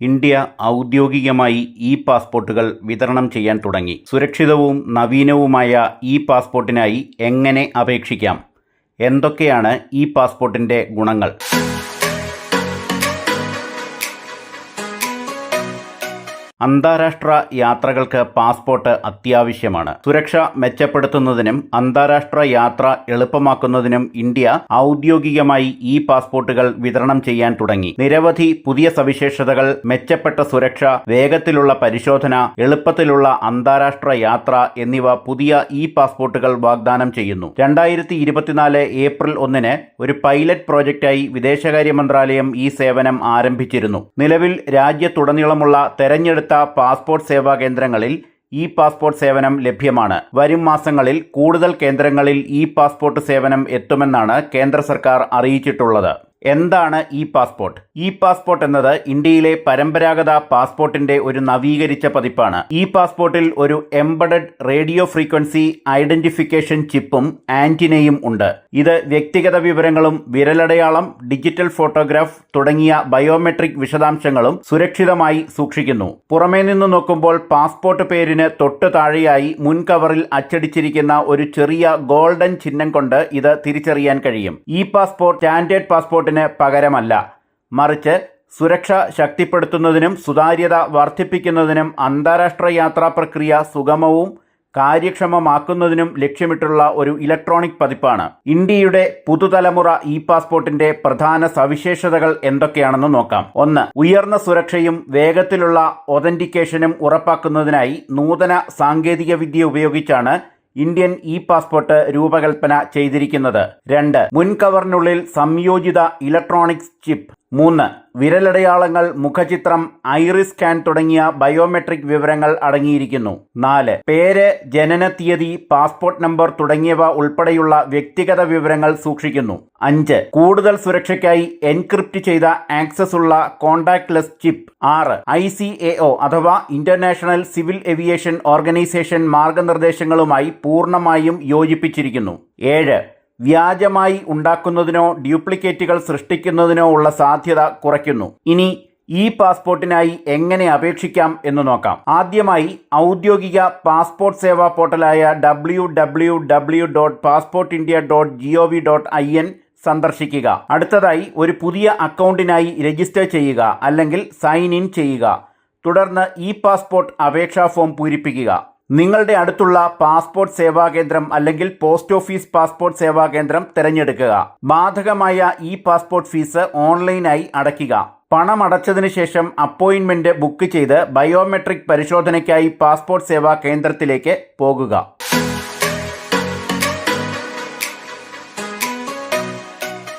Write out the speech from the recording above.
India ഔദ്യോഗികമായി E പാസ്പോർട്ടുകൾ വിതരണം ചെയ്യാൻ തുടങ്ങി. സുരക്ഷിതവും നവീനവുമായ ഇ പാസ്പോർട്ടിനായി എങ്ങനെ അപേക്ഷിക്കാം? എന്തൊക്കെയാണ് ഇ പാസ്പോർട്ടിന്റെ ഗുണങ്ങൾ? അന്താരാഷ്ട്ര യാത്രകൾക്ക് പാസ്പോർട്ട് അത്യാവശ്യമാണ്. സുരക്ഷ മെച്ചപ്പെടുത്തുന്നതിനും അന്താരാഷ്ട്ര യാത്ര എളുപ്പമാക്കുന്നതിനും ഇന്ത്യ ഔദ്യോഗികമായി ഇ പാസ്പോർട്ടുകൾ വിതരണം ചെയ്യാൻ തുടങ്ങി. നിരവധി പുതിയ സവിശേഷതകൾ മെച്ചപ്പെട്ട സുരക്ഷ വേഗത്തിലുള്ള പരിശോധന എളുപ്പത്തിലുള്ള അന്താരാഷ്ട്ര യാത്ര എന്നിവ പുതിയ ഇ പാസ്പോർട്ടുകൾ വാഗ്ദാനം ചെയ്യുന്നു. രണ്ടായിരത്തി ഇരുപത്തിനാല് ഏപ്രിൽ ഒന്നിന് ഒരു പൈലറ്റ് പ്രോജക്റ്റായി വിദേശകാര്യ മന്ത്രാലയം ഈ സേവനം ആരംഭിച്ചിരുന്നു. നിലവിൽ രാജ്യത്തുടനീളമുള്ള തെരഞ്ഞെടുത്ത പാസ്പോർട്ട് സേവാ കേന്ദ്രങ്ങളിൽ ഇ പാസ്പോർട്ട് സേവനം ലഭ്യമാണ്. വരും മാസങ്ങളിൽ കൂടുതൽ കേന്ദ്രങ്ങളിൽ ഇ പാസ്പോർട്ട് സേവനം എത്തുമെന്നാണ് കേന്ദ്ര സർക്കാർ അറിയിച്ചിട്ടുള്ളത്. എന്താണ് ഇ പാസ്പോർട്ട്? ഇ പാസ്പോർട്ട് എന്നത് ഇന്ത്യയിലെ പരമ്പരാഗത പാസ്പോർട്ടിന്റെ ഒരു നവീകരിച്ച പതിപ്പാണ്. ഇ പാസ്പോർട്ടിൽ ഒരു എംബഡഡ് റേഡിയോ ഫ്രീക്വൻസി ഐഡന്റിഫിക്കേഷൻ ചിപ്പും ആന്റിനയും ഉണ്ട്. ഇത് വ്യക്തിഗത വിവരങ്ങളും വിരലടയാളം ഡിജിറ്റൽ ഫോട്ടോഗ്രാഫ് തുടങ്ങിയ ബയോമെട്രിക് വിശദാംശങ്ങളും സുരക്ഷിതമായി സൂക്ഷിക്കുന്നു. പുറമേ നിന്ന് നോക്കുമ്പോൾ പാസ്പോർട്ട് പേരിന് തൊട്ടു താഴെയായി മുൻകവറിൽ അച്ചടിച്ചിരിക്കുന്ന ഒരു ചെറിയ ഗോൾഡൻ ചിഹ്നം കൊണ്ട് ഇത് തിരിച്ചറിയാൻ കഴിയും. ഇ പാസ്പോർട്ട് സ്റ്റാൻഡേർഡ് പാസ്പോർട്ടിന് പകരമല്ല. മറിച്ച് സുരക്ഷ ശക്തിപ്പെടുത്തുന്നതിനും സുതാര്യത വർദ്ധിപ്പിക്കുന്നതിനും അന്താരാഷ്ട്ര യാത്രാ പ്രക്രിയ സുഗമവും കാര്യക്ഷമമാക്കുന്നതിനും ലക്ഷ്യമിട്ടുള്ള ഒരു ഇലക്ട്രോണിക് പതിപ്പാണ്. ഇന്ത്യയുടെ പുതുതലമുറ ഇ പാസ്പോർട്ടിന്റെ പ്രധാന സവിശേഷതകൾ എന്തൊക്കെയാണെന്ന് നോക്കാം. ഒന്ന് ഉയർന്ന സുരക്ഷയും വേഗത്തിലുള്ള ഒതന്റിക്കേഷനും ഉറപ്പാക്കുന്നതിനായി നൂതന സാങ്കേതിക വിദ്യ ഉപയോഗിച്ചാണ് ഇന്ത്യൻ ഇ പാസ്പോർട്ട് രൂപകൽപ്പന ചെയ്തിരിക്കുന്നത്. രണ്ട് മുൻകവറിനുള്ളിൽ സംയോജിത ഇലക്ട്രോണിക്സ് ചിപ്പ്. മൂന്ന് വിരലടയാളങ്ങൾ മുഖചിത്രം ഐറിസ് സ്കാൻ തുടങ്ങിയ ബയോമെട്രിക് വിവരങ്ങൾ അടങ്ങിയിരിക്കുന്നു. നാല് പേര് ജനനത്തീയതി പാസ്പോർട്ട് നമ്പർ തുടങ്ങിയവ ഉൾപ്പെടെയുള്ള വ്യക്തിഗത വിവരങ്ങൾ സൂക്ഷിക്കുന്നു. അഞ്ച് കൂടുതൽ സുരക്ഷയ്ക്കായി എൻക്രിപ്റ്റ് ചെയ്ത ആക്സസ് ഉള്ള കോണ്ടാക്ട്ലെസ് ചിപ്പ്. ആറ് ഐ സി എ ഒ അഥവാ ഇന്റർനാഷണൽ സിവിൽ ഏവിയേഷൻ ഓർഗനൈസേഷൻ മാർഗനിർദ്ദേശങ്ങളുമായി പൂർണമായും യോജിപ്പിച്ചിരിക്കുന്നു. ഏഴ് വ്യാജമായി ഉണ്ടാക്കുന്നതിനോ ഡ്യൂപ്ലിക്കേറ്റുകൾ സൃഷ്ടിക്കുന്നതിനോ ഉള്ള സാധ്യത കുറയ്ക്കുന്നു. ഇനി ഇ പാസ്പോർട്ടിനായി എങ്ങനെ അപേക്ഷിക്കാം എന്ന് നോക്കാം. ആദ്യമായി ഔദ്യോഗിക passport Seva പോർട്ടലായ W W W dot passport India dot G O V dot I N സന്ദർശിക്കുക. അടുത്തതായി ഒരു പുതിയ അക്കൗണ്ടിനായി രജിസ്റ്റർ ചെയ്യുക അല്ലെങ്കിൽ സൈൻ ഇൻ ചെയ്യുക. തുടർന്ന് ഇ പാസ്പോർട്ട് അപേക്ഷാ ഫോം പൂരിപ്പിക്കുക. നിങ്ങളുടെ അടുത്തുള്ള പാസ്പോർട്ട് സേവാ കേന്ദ്രം അല്ലെങ്കിൽ പോസ്റ്റ് ഓഫീസ് പാസ്പോർട്ട് സേവാ കേന്ദ്രം തിരഞ്ഞെടുക്കുക. ബാധകമായ ഈ പാസ്പോർട്ട് ഫീസ് ഓൺലൈനായി അടയ്ക്കുക. പണം അടച്ചതിന് ശേഷം അപ്പോയിന്റ്മെന്റ് ബുക്ക് ചെയ്ത് ബയോമെട്രിക് പരിശോധനയ്ക്കായി പാസ്പോർട്ട് സേവാ കേന്ദ്രത്തിലേക്ക് പോകുക.